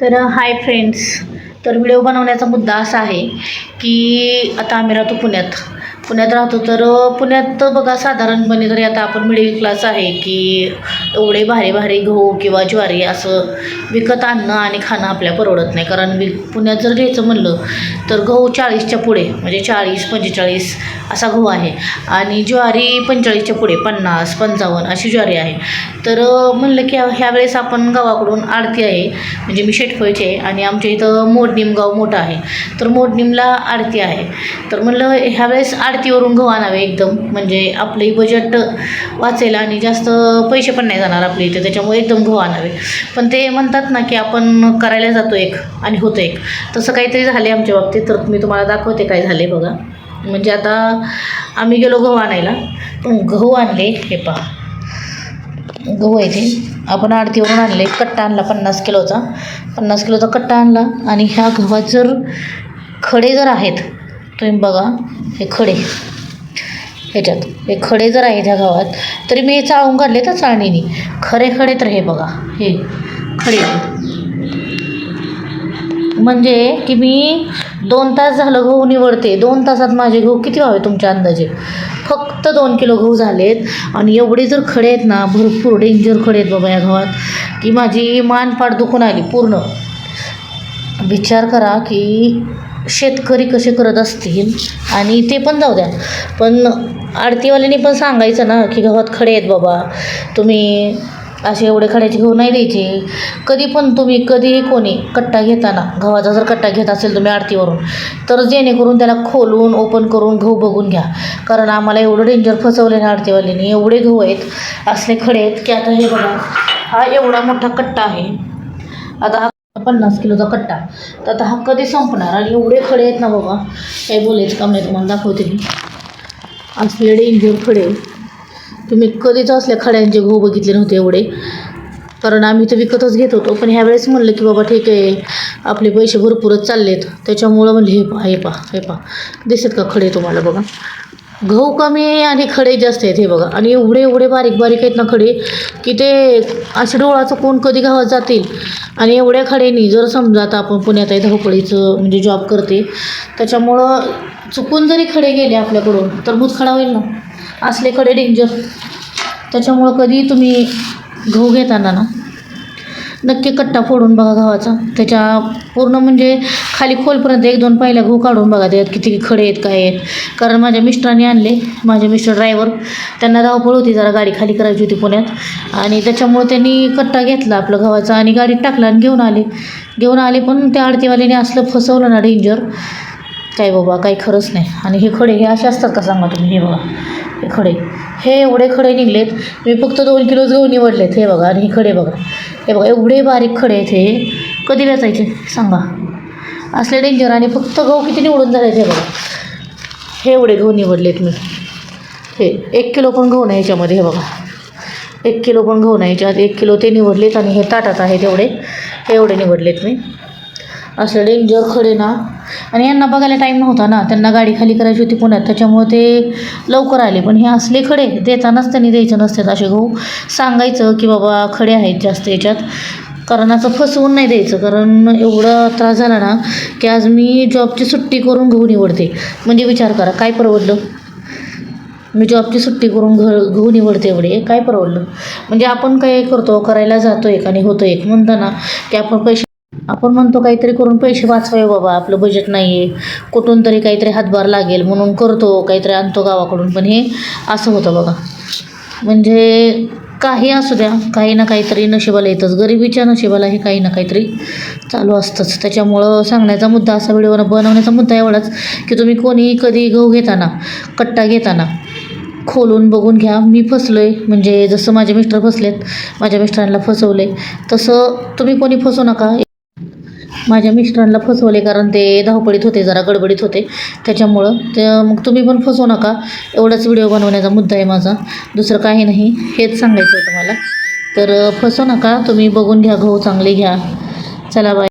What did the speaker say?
तर hi friends तर video बनवण्याचा मुद्दा असा आहे की आता आम्ही राहतो पुण्यात. पुण्यात राहतो तर पुण्यात बघा साधारणपणे तरी आता आपण मिडल क्लास आहे की एवढे भारी भारी गहू किंवा ज्वारी असं विकत आणणं आणि खाणं आपल्या परवडत नाही. कारण वि पुण्यात जर घ्यायचं म्हणलं तर गहू चाळीसच्या पुढे म्हणजे चाळीस पंचेचाळीस असा गहू आहे. आणि ज्वारी पंचेचाळीसच्या पुढे पन्नास पंचावन्न अशी ज्वारी आहे. तर म्हणलं की ह्यावेळेस आपण गावाकडून आरती आहे म्हणजे मी शेटफळचे आहे आणि आमच्या इथं मोडनीम गाव मोठं आहे. तर मोडनीमला आरती आहे. तर म्हणलं ह्यावेळेस आरतीवरून गहू आणावे एकदम. म्हणजे आपलंही बजेट वाचेल आणि जास्त पैसे पण नाही जाणार आपल्या इथे त्याच्यामुळे एकदम गहू आणावे पण ते म्हणतात ना की आपण करायला जातो एक आणि होतं एक. तसं काहीतरी झाले आमच्या बाबतीत तर मी तुम्हाला दाखवते काय झाले बघा. म्हणजे आता आम्ही गेलो गहू आणायला. पण गहू आणले हे पहा. गहू आहे ते. आपण आरतीवरून आणले कट्टा आणला पन्नास किलोचा. पन्नास किलोचा कट्टा आणला आणि ह्या गव्हात जर खडे जर आहेत तुम्ही बघा हे खडे. ह्याच्यात. हे खडे जर आहेत ह्या गावात तरी मी हे चाळून काढले तर चाळणीने. खरे खडे तर हे बघा हे खडे म्हणजे की मी दोन तास झालं गहू निवडते. दोन तासात माझे गहू किती व्हावे तुमच्या अंदाजे? फक्त दोन किलो गहू झालेत. आणि एवढे जर खडे आहेत ना भरपूर डेंजर खडे आहेत बाबा या गावात की माझी मान पाठ दुखून आली पूर्ण. विचार करा की शेतकरी कसे करत असतील आणि ते पण जाऊ द्या. पण आडतीवाल्यांनी पण सांगायचं ना की गव्हात खडे आहेत बाबा. तुम्ही असे एवढे खड्याचे घेऊ नाही द्यायचे. कधी पण तुम्ही कधीही कोणी कट्टा घेताना गव्हाचा जर कट्टा घेत असेल तुम्ही आरतीवरून तर जेणेकरून त्याला खोलून ओपन करून गहू बघून घ्या. कारण आम्हाला एवढं डेंजर फसवले ना आरतीवाल्यांनी एवढे गहू आहेत असले खडे आहेत की आता हे बघा हा एवढा मोठा कट्टा आहे. आता हा पन्नास किलोचा कट्टा. तर आता हा कधी संपणार? आणि एवढे खडे आहेत ना बाबा काही बोलायचं काम नाही तुम्हाला दाखवते मी. असले डेंजर खडे. तुम्ही कधीच असल्या खड्यांचे गहू बघितले नव्हते एवढे. कारण आम्ही तर विकतच घेत होतो पण ह्यावेळेस म्हणलं की बाबा ठीक आहे आपले पैसे भरपूरच चाललेत. त्याच्यामुळं म्हणले हे पा हे पहा हे पहा. दिसत का खडे तुम्हाला बघा? गहू कमी आहे आणि खडे जास्त आहेत हे बघा. आणि एवढे एवढे बारीक बारीक आहेत ना खडे की ते असे डोळाचं कोण कधी गावात जातील? आणि एवढ्या खडेनी जर समजा आता आपण पुण्यात आहे धावपळीचं म्हणजे जॉब करते त्याच्यामुळं चुकून जरी खडे गेले आपल्याकडून तर भूतखडा होईल ना? असले खडे डेंजर त्याच्यामुळं कधी तुम्ही गहू घेताना ना नक्की कट्टा फोडून बघा गव्हाचा त्याच्या पूर्ण म्हणजे खाली खोलपर्यंत एक दोन पाहिल्या गहू काढून बघा त्यात किती खडे आहेत काय आहेत. कारण माझ्या मिस्टरांनी आणले. माझे मिस्टर ड्रायव्हर. त्यांना धावपळ होती जरा गाडी खाली करायची होती पुण्यात. आणि त्याच्यामुळे त्यांनी कट्टा घेतला आपलं गव्हाचा आणि गाडीत टाकला आणि घेऊन आले. घेऊन आले पण त्या आडतीवाल्याने असलं फसवलं ना डेंजर. काय बाबा काही खरंच नाही. आणि हे खडे हे असे असतात का सांगा तुम्ही? हे बघा हे खडे. हे एवढे खडे निघलेत. मी फक्त दोन किलोच गहू निवडलेत हे बघा. आणि हे खडे बघा. हे बघा एवढे बारीक खडे आहेत हे. कधी वेचायचे? सांगा. असले डेंजर आणि फक्त गहू किती निवडून झाले हे बघा. हे एवढे गहू निवडलेत मी. हे एक किलो पण गहू नाही याच्यामध्ये हे बघा. एक किलो पण गहू नाही याच्यात. एक किलो ते निवडलेत आणि हे ताटात आहे तेवढे. हे एवढे निवडलेत मी. असले डेंजर खडे ना आणि यांना बघायला टाईम नव्हता ना. त्यांना गाडी खाली करायची होती पुण्यात. त्याच्यामुळे ते लवकर आले. पण हे असले खडे देतानाच त्यांनी द्यायचं नसतात असे गहू सांगायचं की बाबा खडे आहेत जास्त याच्यात. कारण असं फसवून नाही द्यायचं. कारण एवढा त्रास झाला ना की आज मी जॉबची सुट्टी करून गहू निवडते. म्हणजे विचार करा काय परवडलं? मी जॉबची सुट्टी करून घ घेऊ निवडते एवढे. काय परवडलं? म्हणजे आपण काय करतो? करायला जातो एक आणि होतो एक म्हणताना की आपण पैसे आपण म्हणतो काहीतरी करून पैसे वाचवाय बाबा आपलं बजेट नाही आहे कुठून तरी काहीतरी हातभार लागेल म्हणून करतो काहीतरी आणतो गावाकडून. पण हे असं होतं बघा. म्हणजे काही असू द्या काही ना काहीतरी नशिबाला येतंच. गरिबीच्या नशिबाला हे काही ना काहीतरी चालू असतंच. त्याच्यामुळं सांगण्याचा मुद्दा असा व्हिडिओ बनवण्याचा मुद्दा एवढाच की तुम्ही कोणी कधी गहू घेताना कट्टा घेताना खोलून बघून घ्या. मी फसलो आहे म्हणजे जसं माझे मिस्टर फसलेत माझ्या मिस्टरांना फसवले तसं तुम्ही कोणी फसू नका. माझ्या मिस्टरांना फसवले कारण ते धावपळीत होते जरा गडबडीत होते. त्याच्यामुळं ते मग तुम्ही पण फसवू नका. एवढाच व्हिडिओ बनवण्याचा मुद्दा आहे माझा. दुसरं काही नाही. हेच सांगायचं होतं मला. तर फसवू नका. तुम्ही बघून घ्या गहू चांगले घ्या. चला बाय